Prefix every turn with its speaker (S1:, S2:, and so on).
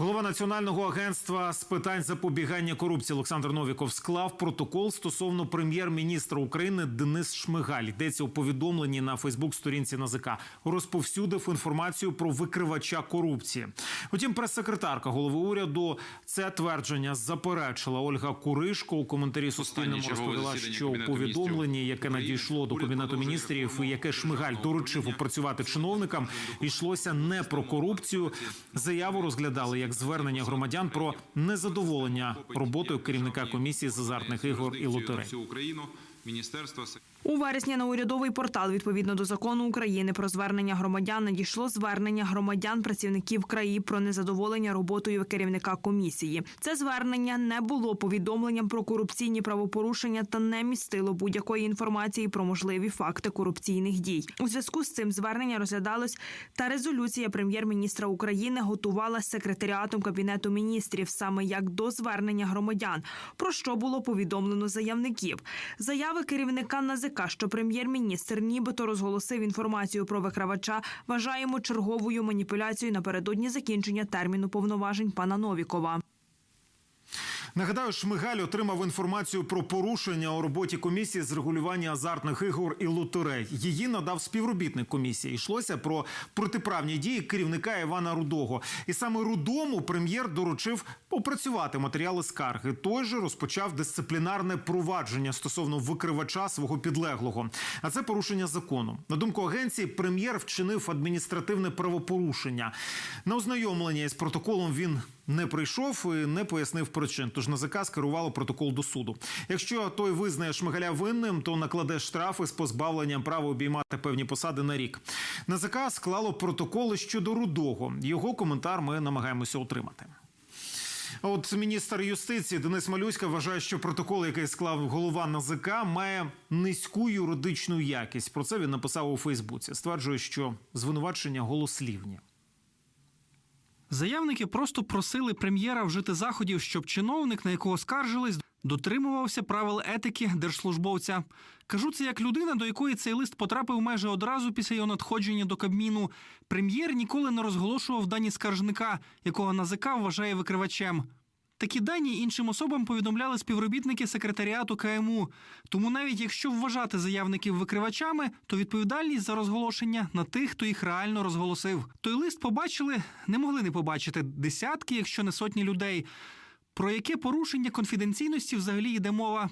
S1: Голова Національного агентства з питань запобігання корупції Олександр Новіков склав протокол стосовно прем'єр-міністра України Денис Шмигаль. Йдеться у повідомленні на Фейсбук-сторінці НАЗК. Розповсюдив інформацію про викривача корупції. Утім, прес-секретарка голови уряду це твердження заперечила. Ольга Куришко у коментарі Суспільному розповіла, що у повідомленні, яке надійшло до кабінету міністрів, і яке Шмигаль доручив опрацювати чиновникам, йшлося не про корупцію. Заяву розглядали як звернення громадян про незадоволення роботою керівника комісії з азартних ігор і лотерей.
S2: У вересні на урядовий портал відповідно до закону України про звернення громадян надійшло звернення громадян працівників краї про незадоволення роботою керівника комісії. Це звернення не було повідомленням про корупційні правопорушення та не містило будь-якої інформації про можливі факти корупційних дій. У зв'язку з цим звернення розглядалось, та резолюція прем'єр-міністра України готувалась секретаріатом кабінету міністрів саме як до звернення громадян, про що було повідомлено заявників. Заяви керівника НАЗК, що прем'єр-міністр нібито розголосив інформацію про викривача, вважаємо черговою маніпуляцією напередодні закінчення терміну повноважень пана Новікова.
S1: Нагадаю, Шмигаль отримав інформацію про порушення у роботі комісії з регулювання азартних ігор і лотерей. Її надав співробітник комісії. Йшлося про протиправні дії керівника Івана Рудого. І саме Рудому прем'єр доручив попрацювати матеріали скарги. Той же розпочав дисциплінарне провадження стосовно викривача свого підлеглого. А це порушення закону. На думку агенції, прем'єр вчинив адміністративне правопорушення. На ознайомлення із протоколом він не прийшов і не пояснив причин. Тож НАЗК скерувало протокол до суду. Якщо той визнає Шмигаля винним, то накладе штрафи з позбавленням права обіймати певні посади на рік. НАЗК склало протоколи щодо рудого. Його коментар ми намагаємося отримати. От міністр юстиції Денис Малюська вважає, що протокол, який склав голова НАЗК, має низьку юридичну якість. Про це він написав у Фейсбуці. Стверджує, що звинувачення голослівні.
S3: Заявники просто просили прем'єра вжити заходів, щоб чиновник, на якого скаржились, дотримувався правил етики держслужбовця. Кажу це як людина, до якої цей лист потрапив майже одразу після його надходження до Кабміну. Прем'єр ніколи не розголошував дані скаржника, якого НАЗК вважає викривачем. Такі дані іншим особам повідомляли співробітники секретаріату КМУ. Тому навіть якщо вважати заявників викривачами, то відповідальність за розголошення на тих, хто їх реально розголосив. Той лист побачили, не могли не побачити десятки, якщо не сотні людей. Про яке порушення конфіденційності взагалі йде мова,